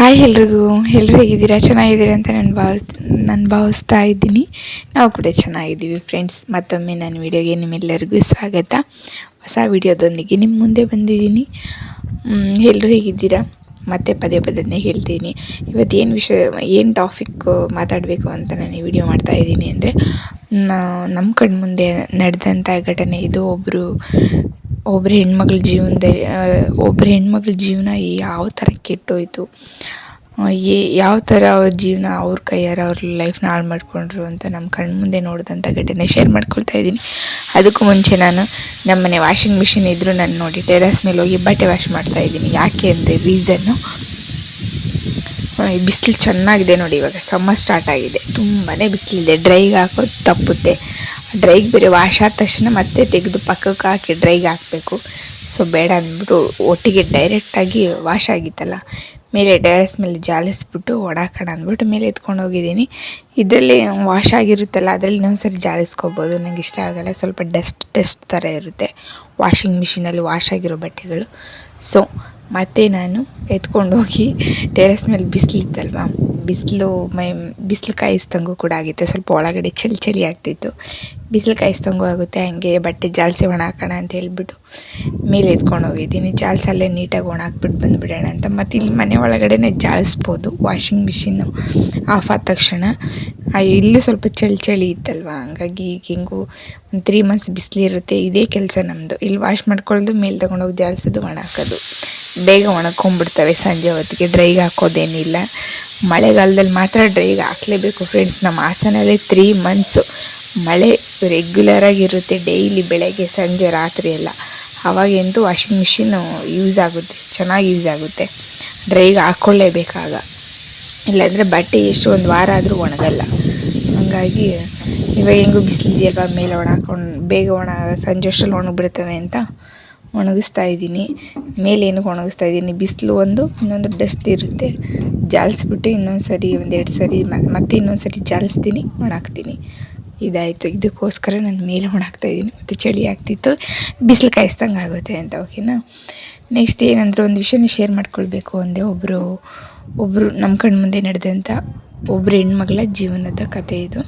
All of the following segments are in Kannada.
ಹಾಯ್ ಎಲ್ರಿಗೂ. ಎಲ್ಲರೂ ಹೇಗಿದ್ದೀರಾ? ಚೆನ್ನಾಗಿದ್ದೀರಾ ಅಂತ ನಾನು ಭಾವಿಸ್ ನಾನು ಭಾವಿಸ್ತಾ ಇದ್ದೀನಿ. ನಾವು ಕೂಡ ಚೆನ್ನಾಗಿದ್ದೀವಿ ಫ್ರೆಂಡ್ಸ್ ಮತ್ತೊಮ್ಮೆ ನನ್ನ ವಿಡಿಯೋಗೆ ನಿಮ್ಮೆಲ್ಲರಿಗೂ ಸ್ವಾಗತ. ಹೊಸ ವಿಡಿಯೋದೊಂದಿಗೆ ನಿಮ್ಮ ಮುಂದೆ ಬಂದಿದ್ದೀನಿ. ಎಲ್ಲರೂ ಹೇಗಿದ್ದೀರಾ? ಮತ್ತೆ ಪದೇ ಪದೇ ಹೇಳ್ತೀನಿ. ಇವತ್ತು ಏನು ವಿಷಯ, ಏನು ಟಾಪಿಕ್ ಮಾತಾಡಬೇಕು ಅಂತ ನಾನು ಈ ವಿಡಿಯೋ ಮಾಡ್ತಾ ಇದ್ದೀನಿ ಅಂದರೆ ನಮ್ಮ ಕಣ್ಮುಂದೆ ನಡೆದಂಥ ಘಟನೆ ಇದು. ಒಬ್ಬರು ಒಬ್ಬರು ಹೆಣ್ಮಗಳ ಜೀವನದಲ್ಲಿ ಒಬ್ರು ಹೆಣ್ಮಗಳ ಜೀವನ ಯಾವ ಥರ ಕೆಟ್ಟೋಯಿತು ಏ ಯಾವ ಥರ ಅವ್ರ ಜೀವನ ಅವ್ರ ಕೈಯಾರ ಅವ್ರ ಲೈಫ್ನ ಹಾಳು ಮಾಡಿಕೊಂಡ್ರು ಅಂತ ನಮ್ಮ ಕಣ್ಣು ಮುಂದೆ ನೋಡಿದಂಥ ಘಟನೆ ಶೇರ್ ಮಾಡ್ಕೊಳ್ತಾ ಇದ್ದೀನಿ. ಅದಕ್ಕೂ ಮುಂಚೆ ನಾನು ನಮ್ಮನೆ ವಾಷಿಂಗ್ ಮಿಷಿನ್ ಇದ್ದರೂ ನಾನು ನೋಡಿ ಟೆರಸ್ ಮೇಲೆ ಹೋಗಿ ಬಟ್ಟೆ ವಾಶ್ ಮಾಡ್ತಾ ಇದ್ದೀನಿ. ಯಾಕೆ ಅಂದರೆ ರೀಸನ್ನು ಬಿಸಿಲು ಚೆನ್ನಾಗಿದೆ ನೋಡಿ ಇವಾಗ ಸಮ್ಮರ್ ಸ್ಟಾರ್ಟ್ ಆಗಿದೆ. ತುಂಬಾ ಬಿಸಿಲಿದೆ ಡ್ರೈಗೆ ಹಾಕೋದು ತಪ್ಪುತ್ತೆ. ಡ್ರೈಗೆ ಬೇರೆ ವಾಶ್ ಆದ ತಕ್ಷಣ ಮತ್ತೆ ತೆಗೆದು ಪಕ್ಕಕ್ಕೆ ಹಾಕಿ ಡ್ರೈಗೆ ಹಾಕಬೇಕು. ಸೊ ಬೇಡ ಅಂದ್ಬಿಟ್ಟು ಒಟ್ಟಿಗೆ ಡೈರೆಕ್ಟಾಗಿ ವಾಶ್ ಆಗಿತ್ತಲ್ಲ. ಮೇಲೆ ಟೆರೆಸ್ ಮೇಲೆ ಜಾಲಿಸ್ಬಿಟ್ಟು ಒಡಾಕೋಣ ಅಂದ್ಬಿಟ್ಟು ಮೇಲೆ ಎತ್ಕೊಂಡು ಹೋಗಿದ್ದೀನಿ. ಇದರಲ್ಲಿ ವಾಶ್ ಆಗಿರುತ್ತಲ್ಲ, ಅದರಲ್ಲಿ ಇನ್ನೊಂದು ಸರಿ ಜಾಲಿಸ್ಕೋಬೋದು. ನನಗೆ ಇಷ್ಟ ಆಗೋಲ್ಲ. ಸ್ವಲ್ಪ ಡಸ್ಟ್ ಡಸ್ಟ್ ಥರ ಇರುತ್ತೆ. ವಾಷಿಂಗ್ ಮಿಷಿನಲ್ಲಿ ವಾಶ್ ಆಗಿರೋ ಬಟ್ಟೆಗಳು. ಸೊ ಮತ್ತೆ ನಾನು ಎತ್ಕೊಂಡು ಹೋಗಿ ಟೆರೆಸ್ ಮೇಲೆ ಬಿಸಿಲಿತ್ತಲ್ವ? ಬಿಸಿಲು, ಮೈ ಬಿಸಿಲು ಕಾಯಿಸ್ದಂಗೂ ಕೂಡ ಆಗಿತ್ತು. ಸ್ವಲ್ಪ ಒಳಗಡೆ ಚಳಿ ಚಳಿ ಆಗ್ತಿತ್ತು. ಬಿಸಿಲು ಕಾಯಿಸ್ದಂಗೂ ಆಗುತ್ತೆ, ಹಂಗೆ ಬಟ್ಟೆ ಜಾಲ್ಸಿ ಒಣ ಹಾಕೋಣ ಅಂತ ಹೇಳ್ಬಿಟ್ಟು ಮೇಲೆ ಎತ್ಕೊಂಡು ಹೋಗಿದ್ದೀನಿ. ಜಾಲ್ಸಲ್ಲೇ ನೀಟಾಗಿ ಒಣ ಹಾಕ್ಬಿಟ್ಟು ಬಂದುಬಿಡೋಣ ಅಂತ. ಮತ್ತು ಇಲ್ಲಿ ಮನೆ ಒಳಗಡೆ ಜಾಲಿಸ್ಬೋದು, ವಾಷಿಂಗ್ ಮಿಷಿನ್ನು ಆಫ್ ಆದ ತಕ್ಷಣ. ಇಲ್ಲೂ ಸ್ವಲ್ಪ ಚಳಿ ಚಳಿ ಇತ್ತಲ್ವ? ಹಂಗಾಗಿ ಈಗ ಹಿಂಗೂ ಒಂದು ತ್ರೀ ಮಂತ್ಸ್ ಬಿಸಿಲಿರುತ್ತೆ ಇದೇ ಕೆಲಸ ನಮ್ಮದು ಇಲ್ಲಿ ವಾಶ್ ಮಾಡ್ಕೊಳ್ಳೋದು, ಮೇಲೆ ತೊಗೊಂಡೋಗಿ ಜಾಲಿಸೋದು, ಒಣ ಹಾಕೋದು. ಬೇಗ ಒಣಕೊಂಡ್ಬಿಡ್ತವೆ ಸಂಜೆ ಹೊತ್ತಿಗೆ. ಡ್ರೈಗೆ ಹಾಕೋದೇನಿಲ್ಲ. ಮಳೆಗಾಲದಲ್ಲಿ ಮಾತ್ರ ಡ್ರೈಗೆ ಹಾಕಲೇಬೇಕು ಫ್ರೆಂಡ್ಸ್ ನಮ್ಮ ಹಾಸನಲ್ಲಿ ತ್ರೀ ಮಂತ್ಸು ಮಳೆ ರೆಗ್ಯುಲರಾಗಿ ಇರುತ್ತೆ ಡೈಲಿ ಬೆಳಗ್ಗೆ, ಸಂಜೆ, ರಾತ್ರಿ ಎಲ್ಲ. ಅವಾಗೆಂತೂ ವಾಷಿಂಗ್ ಮಿಷಿನ್ ಯೂಸ್ ಆಗುತ್ತೆ, ಚೆನ್ನಾಗಿ ಯೂಸ್ ಆಗುತ್ತೆ. ಡ್ರೈಗೆ ಹಾಕ್ಕೊಳ್ಳೇಬೇಕಾಗ. ಇಲ್ಲಾಂದರೆ ಬಟ್ಟೆ ಎಷ್ಟು ಒಂದು ವಾರ ಆದರೂ ಒಣಗಲ್ಲ. ಹಾಗಾಗಿ ಇವಾಗ ಹೆಂಗೂ ಬಿಸಿಲಿದೆಯಲ್ವ, ಮೇಲೆ ಒಣ ಹಾಕೊಂಡು ಬೇಗ ಒಣ, ಸಂಜೆ ಅಷ್ಟರಲ್ಲಿ ಒಣಗಿಬಿಡ್ತವೆ ಅಂತ ಒಣಗಿಸ್ತಾ ಇದ್ದೀನಿ. ಮೇಲೆ ಏನಕ್ಕೆ ಒಣಗಿಸ್ತಾ ಇದ್ದೀನಿ. ಬಿಸಿಲು ಒಂದು, ಇನ್ನೊಂದು ಡಸ್ಟ್ ಇರುತ್ತೆ. ಜಾಲಿಸ್ಬಿಟ್ಟು ಇನ್ನೊಂದು ಸರಿ ಒಂದೆರಡು ಸರಿ ಮತ್ತೆ ಇನ್ನೊಂದು ಸರಿ ಜಾಲಿಸ್ತೀನಿ ಒಣಾಕ್ತೀನಿ ಇದಾಯಿತು. ಇದಕ್ಕೋಸ್ಕರ ನಾನು ಮೇಲೆ ಒಣಾಕ್ತಾ ಇದ್ದೀನಿ. ಮತ್ತು ಚಳಿ ಆಗ್ತಿತ್ತು. ಬಿಸಿಲು ಕಾಯಿಸ್ದಂಗೆ ಆಗುತ್ತೆ ಅಂತ, ಓಕೆನಾ? ನೆಕ್ಸ್ಟ್ ಏನಂದ್ರೆ ಒಂದು ವಿಷಯನ ಶೇರ್ ಮಾಡ್ಕೊಳ್ಬೇಕು. ಅಂದೆ ಒಬ್ಬರು ಒಬ್ಬರು ನಮ್ಮ ಕಣ್ಣ ಮುಂದೆ ನಡೆದಂಥ ಒಬ್ಬರು ಹೆಣ್ಮಗಳ ಜೀವನದ ಕಥೆ ಇದು.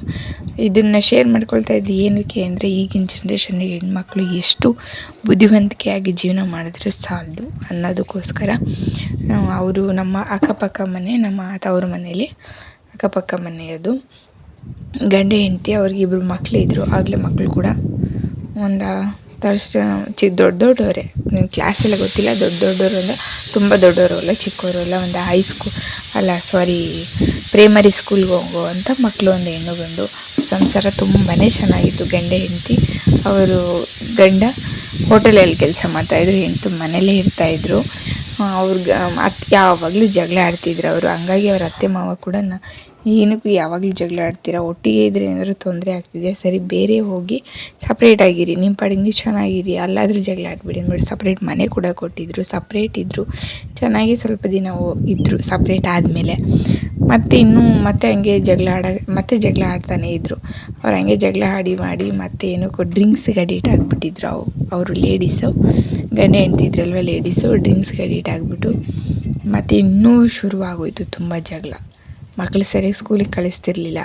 ಇದನ್ನು ಶೇರ್ ಮಾಡ್ಕೊಳ್ತಾ ಇದ್ದು ಏನಕ್ಕೆ ಅಂದರೆ, ಈಗಿನ ಜನ್ರೇಷನ್ಗೆ ಹೆಣ್ಮಕ್ಳು ಎಷ್ಟು ಬುದ್ಧಿವಂತಿಕೆಯಾಗಿ ಜೀವನ ಮಾಡಿದ್ರೆ ಸಾಲದು ಅನ್ನೋದಕ್ಕೋಸ್ಕರ ಅವರು ನಮ್ಮ ಅಕ್ಕಪಕ್ಕ ಮನೆ, ನಮ್ಮ ತವ್ರ ಮನೆಯಲ್ಲಿ ಅಕ್ಕಪಕ್ಕ ಮನೆಯದು. ಗಂಡ ಹೆಂಡತಿ ಅವ್ರಿಗಿಬ್ಬರು ಮಕ್ಕಳಿದ್ರು ಆಗಲೇ ಮಕ್ಕಳು ಕೂಡ ಒಂದು ತರ್ಸ್ಟ್ ಚಿ, ದೊಡ್ಡ ದೊಡ್ಡವರೇ ಕ್ಲಾಸೆಲ್ಲ ಗೊತ್ತಿಲ್ಲ, ದೊಡ್ಡ ದೊಡ್ಡವರು ಅಂದರೆ ತುಂಬ ದೊಡ್ಡವರು ಅಲ್ಲ ಚಿಕ್ಕವರು ಅಲ್ಲ, ಒಂದು ಹೈ ಸ್ಕೂಲ್ ಅಲ್ಲ ಸಾರಿ ಪ್ರೈಮರಿ ಸ್ಕೂಲ್ಗೆ ಅಂತ ಮಕ್ಕಳು ಒಂದು ಹೆಣ್ಣು ಗಂಡು. ಸಂಸಾರ ತುಂಬಾ ಚೆನ್ನಾಗಿತ್ತು. ಗಂಡ, ಹೆಂಡತಿ. ಅವರು ಗಂಡ ಹೋಟೆಲಲ್ಲಿ ಕೆಲಸ ಮಾಡ್ತಾಯಿದ್ರು ಹೆಂಡತಿ ಮನೇಲೇ ಇರ್ತಾಯಿದ್ರು ಅವ್ರಿಗೆ ಅತ್ತೆ ಯಾವಾಗಲೂ ಜಗಳ ಆಡ್ತಿದ್ರು ಅವರು. ಹಂಗಾಗಿ ಅವ್ರ ಅತ್ತೆ, ಮಾವ ಕೂಡ ಏನಕ್ಕೂ ಯಾವಾಗಲೂ ಜಗಳ ಆಡ್ತೀರಾ? ಒಟ್ಟಿಗೆ ಇದ್ರೆ ಏನಾದರೂ ತೊಂದರೆ ಆಗ್ತಿದೆ ಸರಿ, ಬೇರೆ ಹೋಗಿ ಸಪ್ರೇಟ್ ಆಗಿರಿ. ನಿಮ್ಮ ಪಾಡಿಗೆ ನೀವು ಚೆನ್ನಾಗಿರಿ. ಅಲ್ಲಾದರೂ ಜಗಳ ಆಡ್ಬಿಡಿ ಅಂದ್ಬಿಟ್ಟು ಸಪ್ರೇಟ್ ಮನೆ ಕೂಡ ಕೊಟ್ಟಿದ್ರು. ಸಪ್ರೇಟ್ ಇದ್ದರು ಚೆನ್ನಾಗಿ ಸ್ವಲ್ಪ ದಿನ ಇದ್ದರು ಸಪ್ರೇಟ್ ಆದಮೇಲೆ. ಮತ್ತು ಇನ್ನೂ ಮತ್ತೆ ಹಂಗೆ ಜಗಳ ಆಡ, ಮತ್ತೆ ಜಗಳ ಆಡ್ತಾನೆ ಇದ್ದರು ಅವ್ರು ಹಂಗೆ ಜಗಳ ಆಡಿ ಮಾಡಿ ಮತ್ತೆ ಏನಕ್ಕೋ ಡ್ರಿಂಕ್ಸ್ಗೆ ಅಡಿಟ್ ಆಗಿಬಿಟ್ಟಿದ್ರು ಅವು, ಅವರು ಲೇಡೀಸು. ಗಂಡ ಹೆಂಡ್ತಿದ್ರಲ್ವ ಲೇಡೀಸು, ಡ್ರಿಂಕ್ಸ್ಗೆ ಅಡಿಟ್ ಆಗಿಬಿಟ್ಟು ಮತ್ತು ಇನ್ನೂ ಶುರುವಾಗೋಯಿತು ತುಂಬ ಜಗಳ. ಮಕ್ಕಳು ಸರಿಯಾಗಿ ಸ್ಕೂಲಿಗೆ ಕಳಿಸ್ತಿರ್ಲಿಲ್ಲ.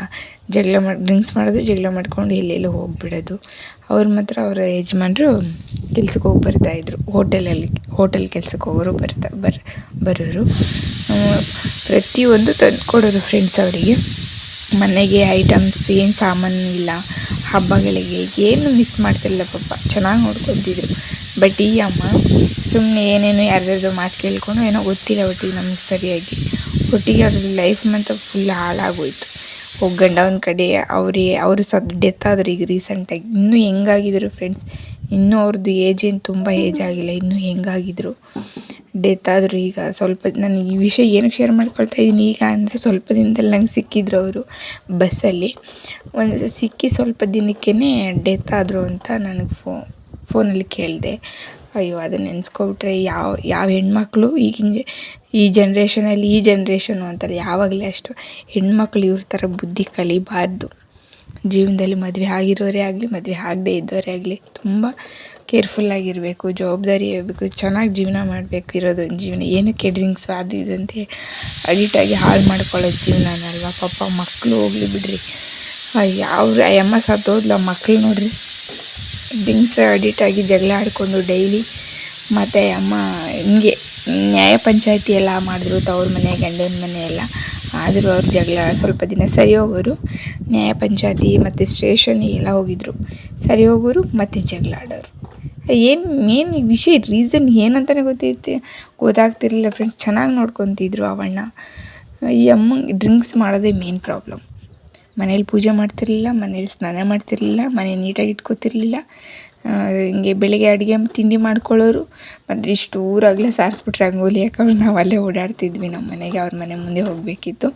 ಜಗಳ ಮಾಡಿ ಡ್ರಿಂಕ್ಸ್ ಮಾಡೋದು, ಜಗಳ ಮಾಡ್ಕೊಂಡು ಎಲ್ಲೆಲ್ಲೋ ಹೋಗಿಬಿಡೋದು. ಅವ್ರು ಮಾತ್ರ ಅವರ ಯಜಮಾನರು ಕೆಲ್ಸಕ್ಕೆ ಹೋಗಿ ಬರ್ತಾಯಿದ್ರು ಹೋಟೆಲಲ್ಲಿ, ಹೋಟೆಲ್ ಕೆಲ್ಸಕ್ಕೆ ಹೋಗೋರು ಬರ್ತಾ, ಬರ್, ಬರೋರು. ಪ್ರತಿಯೊಂದು ತಂದು ಕೊಡೋರು ಫ್ರೆಂಡ್ಸ್ ಅವರಿಗೆ. ಮನೆಗೆ ಐಟಮ್ಸ್ ಏನು ಸಾಮಾನು ಇಲ್ಲ. ಹಬ್ಬಗಳಿಗೆ ಏನು ಮಿಸ್ ಮಾಡ್ತಿಲ್ಲ ಪಾಪ. ಚೆನ್ನಾಗಿ ನೋಡ್ಕೊತಿದ್ರು. ಬಟ್ ಈ ಅಮ್ಮ ಸುಮ್ಮನೆ ಏನೇನು ಯಾರ್ಯಾರ್ದು ಮಾತು ಕೇಳ್ಕೊಂಡು ಏನೋ ಗೊತ್ತಿಲ್ಲ ಒಟ್ಟಿಗೆ ನಮಗೆ ಸರಿಯಾಗಿ. ಒಟ್ಟಿಗೆ ಅವ್ರ ಲೈಫ್ ಮಾತ್ರ ಫುಲ್ ಹಾಳಾಗೋಯ್ತು. ಗಂಡ ಒಂದು ಕಡೆ ಅವ್ರಿಗೆ ಅವರು ಸದ್ ಡೆತ್ ಆದರು ಈಗ ರೀಸೆಂಟಾಗಿ ಇನ್ನೂ ಹೆಂಗಾಗಿದ್ರು ಫ್ರೆಂಡ್ಸ್ ಇನ್ನೂ ಅವ್ರದ್ದು ಏಜ್ ಏನು ತುಂಬ ಏಜ್ ಆಗಿಲ್ಲ. ಇನ್ನೂ ಹೆಂಗಾಗಿದ್ರು? ಡೆತ್ ಆದರು ಈಗ ಸ್ವಲ್ಪ ನಾನು ಈ ವಿಷಯ ಏನಕ್ಕೆ ಶೇರ್ ಮಾಡ್ಕೊಳ್ತಾ ಇದ್ದೀನಿ ಈಗ ಅಂದರೆ ಸ್ವಲ್ಪ ದಿನದಲ್ಲಿ ನಂಗೆ ಸಿಕ್ಕಿದ್ರು ಅವರು ಬಸ್ಸಲ್ಲಿ. ಒಂದು ಸಿಕ್ಕಿ ಸ್ವಲ್ಪ ದಿನಕ್ಕೇ ಡೆತ್ ಆದರು ಅಂತ ನನಗೆ ಫೋ ಫೋನಲ್ಲಿ ಕೇಳಿದೆ. ಅಯ್ಯೋ, ಅದನ್ನು ನೆನೆಸ್ಕೊಬಿಟ್ರೆ ಯಾವ ಯಾವ ಹೆಣ್ಮಕ್ಳು ಈಗಿನ ಈ ಜನ್ರೇಷನಲ್ಲಿ ಈ ಜನ್ರೇಷನು ಅಂತಾರೆ. ಯಾವಾಗಲೇ ಅಷ್ಟು ಹೆಣ್ಮಕ್ಳು ಇವ್ರ ಥರ ಬುದ್ಧಿ ಕಲಿಬಾರ್ದು. ಜೀವನದಲ್ಲಿ ಮದುವೆ ಆಗಿರೋರೇ ಆಗಲಿ, ಮದುವೆ ಆಗದೇ ಇದ್ದವರೇ ಆಗಲಿ, ತುಂಬ ಕೇರ್ಫುಲ್ಲಾಗಿರಬೇಕು ಜವಾಬ್ದಾರಿ ಇರಬೇಕು, ಚೆನ್ನಾಗಿ ಜೀವನ ಮಾಡಬೇಕು ಇರೋದು. ಒಂದು ಜೀವನ ಏನಕ್ಕೆ ಡ್ರಿಂಕ್ಸ್ ಅದು ಇದಂತೆ ಅಂತ ಅಡಿಕ್ಟಾಗಿ ಹಾಳು ಮಾಡ್ಕೊಳ್ಳೋದು ಜೀವನನಲ್ವ? ಪಾಪ ಮಕ್ಕಳು ಹೋಗ್ಲಿ ಬಿಡ್ರಿ. ಯಾವ ಅಮ್ಮ ಸತ್ತೋದ್ಲ ಮಕ್ಕಳು ನೋಡ್ರಿ. ಡ್ರಿಂಕ್ಸ್ ಅಡಿಟಾಗಿ ಜಗಳ ಆಡಿಕೊಂಡು ಡೈಲಿ ಮತ್ತು ಅಮ್ಮ ಹಿಂಗೆ ನ್ಯಾಯ ಪಂಚಾಯತಿ ಎಲ್ಲ ಮಾಡಿದ್ರು, ತವ್ರ ಮನೆ, ಗಂಡನ ಮನೆ ಎಲ್ಲ. ಆದರೂ ಅವ್ರ ಜಗಳ ಸ್ವಲ್ಪ ದಿನ ಸರಿ ಹೋಗೋರು, ನ್ಯಾಯ ಪಂಚಾಯತಿ ಮತ್ತು ಸ್ಟೇಷನಿಗೆಲ್ಲ ಹೋಗಿದ್ರು. ಸರಿ ಹೋಗೋರು ಮತ್ತು ಜಗಳ ಆಡೋರು. ಏನು, ಮೇನ್ ವಿಷಯ ರೀಸನ್ ಏನಂತಲೇ ಗೊತ್ತೈತಿ? ಗೊತ್ತಾಗ್ತಿರ್ಲಿಲ್ಲ ಫ್ರೆಂಡ್ಸ್ ಚೆನ್ನಾಗಿ ನೋಡ್ಕೊತಿದ್ರು ಅವಣ್ಣ. ಈ ಅಮ್ಮಂಗೆ ಡ್ರಿಂಕ್ಸ್ ಮಾಡೋದೇ ಮೇನ್ ಪ್ರಾಬ್ಲಮ್ ಮನೇಲಿ ಪೂಜೆ ಮಾಡ್ತಿರಲಿಲ್ಲ, ಮನೇಲಿ ಸ್ನಾನ ಮಾಡ್ತಿರಲಿಲ್ಲ ಮನೆ ನೀಟಾಗಿ ಇಟ್ಕೋತಿರ್ಲಿಲ್ಲ. ಹಿಂಗೆ ಬೆಳಗ್ಗೆ ಅಡುಗೆ ತಿಂಡಿ ಮಾಡ್ಕೊಳ್ಳೋರು, ಮತ್ತು ಇಷ್ಟು ಊರಾಗಲೇ ಸಾರಿಸ್ಬಿಟ್ಟು ರಂಗೋಲಿ ಹಾಕೋರು, ನಾವು ಅಲ್ಲೇ ಓಡಾಡ್ತಿದ್ವಿ ನಮ್ಮ ಮನೆಗೆ, ಅವ್ರ ಮನೆ ಮುಂದೆ ಹೋಗಬೇಕಿತ್ತು.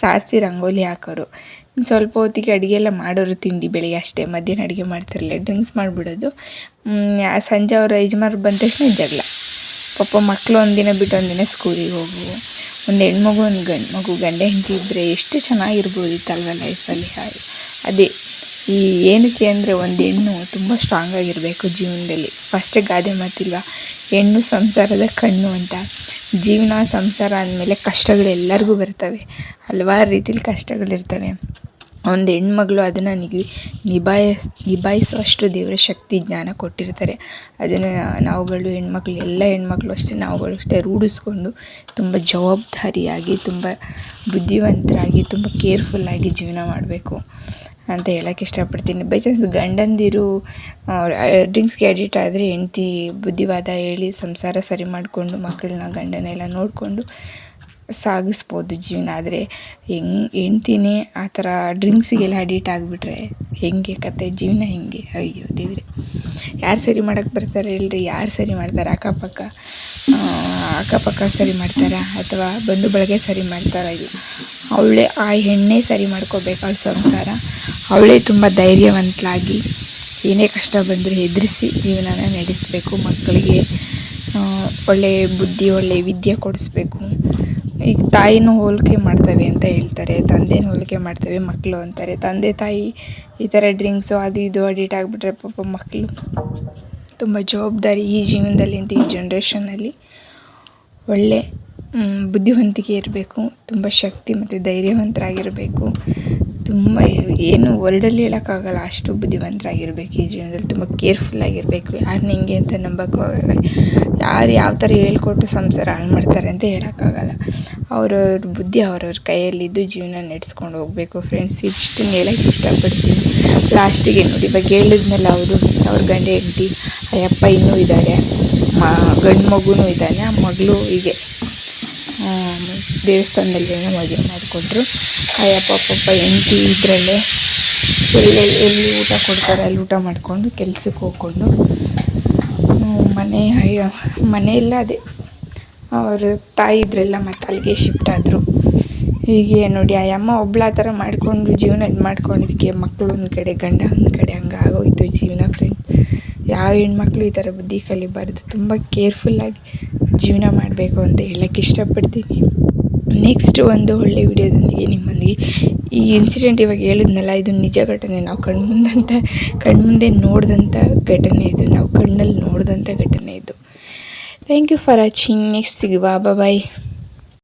ಸಾರಿಸಿ ರಂಗೋಲಿ ಹಾಕೋರು. ಸ್ವಲ್ಪ ಹೊತ್ತಿಗೆ ಅಡುಗೆ ಎಲ್ಲ ಮಾಡೋರು ತಿಂಡಿ ಬೆಳಿಗ್ಗೆ ಅಷ್ಟೇ, ಮಧ್ಯಾಹ್ನ ಅಡುಗೆ ಮಾಡ್ತಿರಲಿಲ್ಲ, ಡ್ರಿಂಕ್ಸ್ ಮಾಡಿಬಿಡೋದು. ಸಂಜೆ ಅವ್ರ ಯಜಮಾನ್ರು ಬಂದ ತಕ್ಷಣ ಜಗಳ. ಪಾಪ ಮಕ್ಕಳು ಒಂದಿನ ಬಿಟ್ಟು ಒಂದಿನ ಸ್ಕೂಲಿಗೆ ಹೋಗುವು ಒಂದು ಹೆಣ್ಮಗು, ಒಂದು ಗಂಡು ಮಗು, ಗಂಡ ಹೆಂಡತಿ ಇದ್ದರೆ ಎಷ್ಟು ಚೆನ್ನಾಗಿರ್ಬೋದಿತ್ತಲ್ವ ಲೈಫಲ್ಲಿ ಅದೇ. ಈ ಏನಕ್ಕೆ ಅಂದರೆ ಒಂದು ಹೆಣ್ಣು ತುಂಬ ಸ್ಟ್ರಾಂಗ್ ಆಗಿರಬೇಕು ಜೀವನದಲ್ಲಿ. ಫಸ್ಟೇ ಗಾದೆ ಮಾತಿಲ್ವ? ಹೆಣ್ಣು ಸಂಸಾರದ ಕಣ್ಣು ಅಂತ. ಜೀವನ, ಸಂಸಾರ ಅಂದಮೇಲೆ ಕಷ್ಟಗಳು ಎಲ್ಲರಿಗೂ ಬರ್ತವೆ. ಹಲವಾರು ರೀತಿಲಿ ಕಷ್ಟಗಳಿರ್ತವೆ ಒಂದು ಹೆಣ್ಮಗಳು ಅದನ್ನು ನಿಗಿ, ನಿಭಾಯ, ನಿಭಾಯಿಸುವಷ್ಟು ದೇವರ ಶಕ್ತಿ ಜ್ಞಾನ ಕೊಟ್ಟಿರ್ತಾರೆ. ಅದನ್ನು ನಾವುಗಳು ಹೆಣ್ಮಕ್ಳು, ಎಲ್ಲ ಹೆಣ್ಮಕ್ಳು ಅಷ್ಟೇ, ನಾವುಗಳು ಅಷ್ಟೇ ರೂಢಿಸ್ಕೊಂಡು ತುಂಬ ಜವಾಬ್ದಾರಿಯಾಗಿ, ತುಂಬ ಬುದ್ಧಿವಂತರಾಗಿ, ತುಂಬ ಕೇರ್ಫುಲ್ಲಾಗಿ ಜೀವನ ಮಾಡಬೇಕು. ಅಂತ ಹೇಳಕ್ಕೆ ಇಷ್ಟಪಡ್ತೀನಿ. ಬೈ ಚಾನ್ಸ್ ಗಂಡಂದಿರು ಡ್ರಿಂಕ್ಸ್ಗೆ ಅಡಿಕ್ಟ್ ಆದರೆ ಹೆಂಡ್ತಿ ಬುದ್ಧಿವಾದ ಹೇಳಿ ಸಂಸಾರ ಸರಿ ಮಾಡಿಕೊಂಡು ಮಕ್ಕಳನ್ನ ಗಂಡನೆಲ್ಲ ನೋಡಿಕೊಂಡು ಸಾಗಿಸ್ಬೋದು ಜೀವನ. ಆದರೆ ಹೆಂಗ್, ಹೆಂಡ್ತಿನೇ ಆ ಥರ ಡ್ರಿಂಕ್ಸಿಗೆಲ್ಲ ಅಡಿಟ್ ಆಗಿಬಿಟ್ರೆ ಹೇಗೆ ಕತೆ? ಜೀವನ ಹೇಗೆ? ಅಯ್ಯೋ ದೇವ್ರೆ. ಯಾರು ಸರಿ ಮಾಡೋಕ್ಕೆ ಬರ್ತಾರೆ ಹೇಳ್ರಿ? ಯಾರು ಸರಿ ಮಾಡ್ತಾರೆ? ಅಕ್ಕಪಕ್ಕ ಅಕ್ಕಪಕ್ಕ ಸರಿ ಮಾಡ್ತಾರಾ? ಅಥವಾ ಬಂಧು ಬಳಗೆ ಸರಿ ಮಾಡ್ತಾರಾ? ಇಲ್ಲ ಅವಳೇ ಆ ಹೆಣ್ಣೇ ಸರಿ ಮಾಡ್ಕೋಬೇಕು ಅವಳ ಸಂಸಾರ. ಅವಳೇ ತುಂಬ ಧೈರ್ಯವಂತಳಾಗಿ ಏನೇ ಕಷ್ಟ ಬಂದರೂ ಎದುರಿಸಿ ಜೀವನನ ನಡೆಸಬೇಕು, ಮಕ್ಕಳಿಗೆ ಒಳ್ಳೆಯ ಬುದ್ಧಿ ಒಳ್ಳೆಯ ವಿದ್ಯೆ ಕೊಡಿಸ್ಬೇಕು. ಈಗ ತಾಯಿನೂ ಹೋಲಿಕೆ ಮಾಡ್ತವೆ ಅಂತ ಹೇಳ್ತಾರೆ, ತಂದೆನೂ ಹೋಲಿಕೆ ಮಾಡ್ತವೆ, ಮಕ್ಕಳು ಅಂತಾರೆ. ತಂದೆ, ತಾಯಿ ಈ ಥರ ಡ್ರಿಂಕ್ಸು ಅದು ಇದು ಅಡಿಟ್ ಆಗಿಬಿಟ್ರೆ ಪಾಪ ಮಕ್ಕಳು ತುಂಬ ಜವಾಬ್ದಾರಿ ಈ ಜೀವನದಲ್ಲಿ ಅಂತ ಈ ಜನ್ರೇಷನಲ್ಲಿ ಒಳ್ಳೆ ಬುದ್ಧಿವಂತಿಕೆ ಇರಬೇಕು, ತುಂಬ ಶಕ್ತಿ ಮತ್ತು ಧೈರ್ಯವಂತರಾಗಿರಬೇಕು. ತುಂಬ ಏನು ವರ್ಡಲ್ಲಿ ಹೇಳೋಕ್ಕಾಗಲ್ಲ, ಅಷ್ಟು ಬುದ್ಧಿವಂತರಾಗಿರ್ಬೇಕು. ಈ ಜೀವನದಲ್ಲಿ ತುಂಬ ಕೇರ್ಫುಲ್ಲಾಗಿರಬೇಕು ಯಾರು ನಿಂಗೆ ಅಂತ ನಂಬೋಕ್ಕೂ ಆಗಲ್ಲ. ಯಾರು ಯಾವ ಥರ ಹೇಳ್ಕೊಟ್ಟು ಸಂಸಾರ ಹಾಳು ಮಾಡ್ತಾರೆ ಅಂತ ಹೇಳೋಕ್ಕಾಗಲ್ಲ. ಅವರವ್ರ ಬುದ್ಧಿ ಅವರವ್ರ ಕೈಯಲ್ಲಿದ್ದು ಜೀವನ ನಡೆಸ್ಕೊಂಡು ಹೋಗಬೇಕು. ಫ್ರೆಂಡ್ಸ್ ಇಷ್ಟನ್ನು ಹೇಳೋಕ್ಕೆ ಇಷ್ಟಪಡ್ತೀನಿ. ಲಾಸ್ಟಿಗೆ ನೋಡಿ, ಇವಾಗ ಹೇಳಿದ್ಮೇಲೆ ಅವರು, ಅವ್ರ ಗಂಡ ಹೆಂಡತಿ, ಅಯ್ಯಪ್ಪ ಇನ್ನೂ ಇದ್ದಾರೆ ಮ ಗಂಡು ಮಗುನೂ ಇದ್ದಾನೆ ಆ ಮಗಳು ಹೀಗೆ. ದೇವಸ್ಥಾನದಲ್ಲಿ ಮದುವೆ ಮಾಡಿಕೊಟ್ರು. ಅಯ್ಯಪ್ಪ ಪಾಪ ಹೆಂಡ್ತಿ ಇದರಲ್ಲೇ ಎಲ್ಲಿ ಎಲ್ಲಿ ಊಟ ಕೊಡ್ತಾರೆ ಅಲ್ಲಿ ಊಟ ಮಾಡಿಕೊಂಡು ಕೆಲ್ಸಕ್ಕೆ ಹೋಗ್ಕೊಂಡು ಮನೆ ಮನೆಯೆಲ್ಲ ಅದೇ. ಅವರ ತಾಯಿ ಇದ್ರಲ್ಲ ಮತ್ತೆ ಅಲ್ಲಿಗೆ ಶಿಫ್ಟ್ ಆದರು. ಹೀಗೆ ನೋಡಿ ಆ ಅಮ್ಮ ಒಬ್ಳು ಆ ಥರ ಮಾಡಿಕೊಂಡು ಜೀವನ ಇದು ಮಾಡ್ಕೊಂಡಿದ್ದಕ್ಕೆ ಮಕ್ಕಳು ಒಂದು ಕಡೆ, ಗಂಡ ಒಂದು ಕಡೆ ಹಂಗೆ ಆಗೋಯ್ತು ಜೀವನ ಫ್ರೆಂಡ್ಸ್ ಯಾವ ಹೆಣ್ಮಕ್ಳು ಈ ಥರ ಬುದ್ಧಿ ಕಲಿಬಾರ್ದು, ತುಂಬ ಕೇರ್ಫುಲ್ಲಾಗಿ ಜೀವನ ಮಾಡಬೇಕು ಅಂತ ಹೇಳಕ್ಕೆ ಇಷ್ಟಪಡ್ತೀನಿ. ನೆಕ್ಸ್ಟ್ ಒಂದು ಒಳ್ಳೆಯ ವಿಡಿಯೋದೊಂದಿಗೆ ನಿಮ್ಮೊಂದಿಗೆ ಈ ಇನ್ಸಿಡೆಂಟ್ ಇವಾಗ ಹೇಳಿದ್ನಲ್ಲ, ಇದು ನಿಜ ಘಟನೆ, ನಾವು ಕಣ್ಮುಂದಂಥ ಕಣ್ಮುಂದೆ ನೋಡಿದಂಥ ಘಟನೆ ಇದು, ನಾವು ಕಣ್ಣಲ್ಲಿ ನೋಡಿದಂಥ ಘಟನೆ ಇದು. Thank you for watching next ಸಿಗುವ. ಬಾಯ್